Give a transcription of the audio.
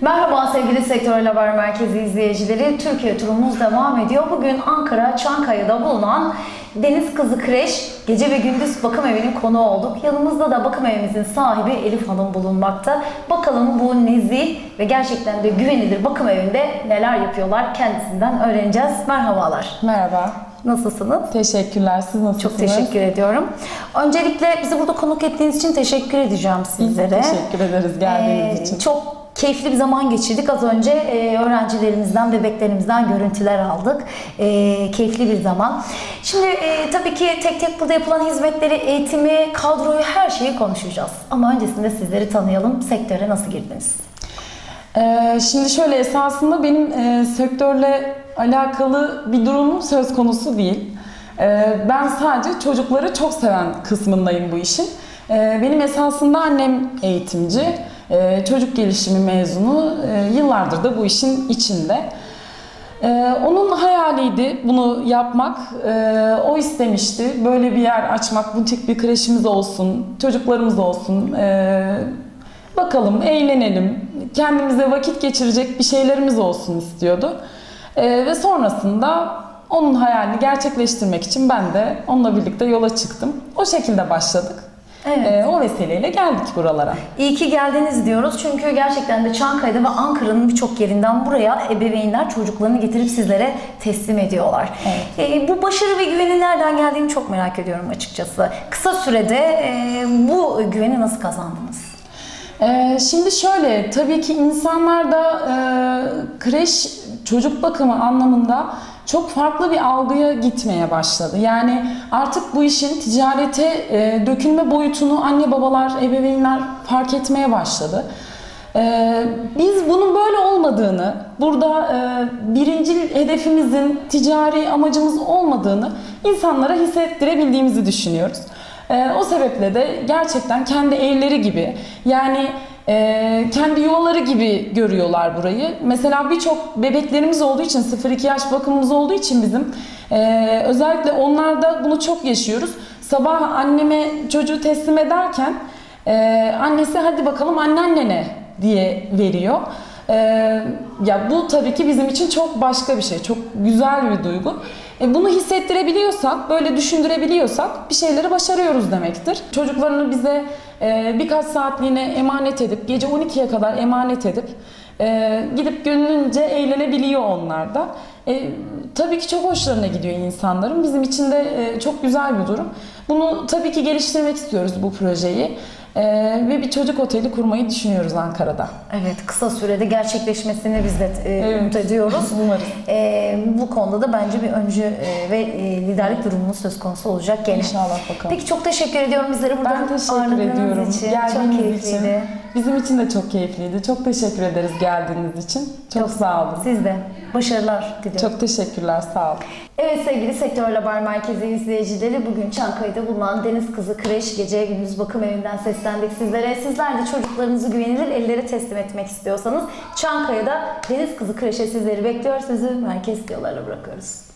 Merhaba sevgili Sektörel Haber Merkezi izleyicileri. Türkiye turumuz devam ediyor. Bugün Ankara Çankaya'da bulunan Deniz Kızı Kreş Gece ve Gündüz Bakım Evi'nin konuğu olduk. Yanımızda da bakım evimizin sahibi Elif Hanım bulunmakta. Bakalım bu nezih ve gerçekten de güvenilir bakım evinde neler yapıyorlar kendisinden öğreneceğiz. Merhabalar. Merhaba. Nasılsınız? Teşekkürler. Siz nasılsınız? Çok teşekkür ediyorum. Öncelikle bizi burada konuk ettiğiniz için teşekkür edeceğim Biz sizlere. teşekkür ederiz geldiğiniz Ee, için. Çok keyifli bir zaman geçirdik. Az önce e, öğrencilerimizden, bebeklerimizden görüntüler aldık. E, keyifli bir zaman. Şimdi e, tabii ki tek tek burada yapılan hizmetleri, eğitimi, kadroyu, her şeyi konuşacağız. Ama öncesinde sizleri tanıyalım. Sektöre nasıl girdiniz? Ee, şimdi şöyle esasında benim e, sektörle alakalı bir durumum söz konusu değil. Ee, ben sadece çocukları çok seven kısmındayım bu işin. Ee, benim esasında annem eğitimci, e, çocuk gelişimi mezunu, e, yıllardır da bu işin içinde. Ee, onun hayaliydi bunu yapmak. Ee, o istemişti. Böyle bir yer açmak, butik bir kreşimiz olsun, çocuklarımız olsun. Ee, bakalım, eğlenelim, kendimize vakit geçirecek bir şeylerimiz olsun istiyordu. Ee, ve sonrasında onun hayalini gerçekleştirmek için ben de onunla birlikte yola çıktım. O şekilde başladık. Evet. Ee, o vesileyle geldik buralara. İyi ki geldiniz diyoruz. Çünkü gerçekten de Çankaya'da ve Ankara'nın birçok yerinden buraya ebeveynler çocuklarını getirip sizlere teslim ediyorlar. Ee, bu başarı ve güvenin nereden geldiğini çok merak ediyorum açıkçası. Kısa sürede e, bu güveni nasıl kazandınız? Ee, şimdi şöyle, tabii ki insanlar da e, kreş çocuk bakımı anlamında çok farklı bir algıya gitmeye başladı. Yani artık bu işin ticarete e, dökülme boyutunu anne babalar, ebeveynler fark etmeye başladı. Ee, biz bunun böyle olmadığını, burada e, birinci hedefimizin ticari amacımız olmadığını insanlara hissettirebildiğimizi düşünüyoruz. Ee, o sebeple de gerçekten kendi evleri gibi yani e, kendi yuvaları gibi görüyorlar burayı. Mesela birçok bebeklerimiz olduğu için 0-2 yaş bakımımız olduğu için bizim e, özellikle onlarda bunu çok yaşıyoruz. Sabah anneme çocuğu teslim ederken e, annesi hadi bakalım anneannene diye veriyor. Ee, ya bu tabii ki bizim için çok başka bir şey, çok güzel bir duygu. E, bunu hissettirebiliyorsak, böyle düşündürebiliyorsak bir şeyleri başarıyoruz demektir. Çocuklarını bize e, birkaç saatliğine emanet edip, gece 12'ye kadar emanet edip e, gidip gönlünce eğlenebiliyor onlar da. E, tabii ki çok hoşlarına gidiyor insanların. Bizim için de e, çok güzel bir durum. Bunu tabii ki geliştirmek istiyoruz bu projeyi. E, ve bir çocuk oteli kurmayı düşünüyoruz Ankara'da. Evet, kısa sürede gerçekleşmesini biz de e, Evet. umut ediyoruz. Umarız. E, bu konuda da bence bir öncü e, ve e, liderlik durumunuz söz konusu olacak gene. İnşallah bakalım. Peki çok teşekkür ediyorum bizleri burada ağırladığınız ediyorum. için. çok Geldiğiniz keyifliydi. için. Bizim için de çok keyifliydi. Çok teşekkür ederiz geldiğiniz için. Çok, sağ olun. Siz de başarılar diliyorum. Çok teşekkürler. Sağ olun. Evet sevgili Sektör Haber Merkezi izleyicileri bugün Çankaya'da bulunan Deniz Kızı Kreş Gece Gündüz Bakım Evi'nden seslendik sizlere. Sizler de çocuklarınızı güvenilir ellere teslim etmek istiyorsanız Çankaya'da Deniz Kızı Kreş'e sizleri bekliyor. Sizi merkez diyorlarla bırakıyoruz.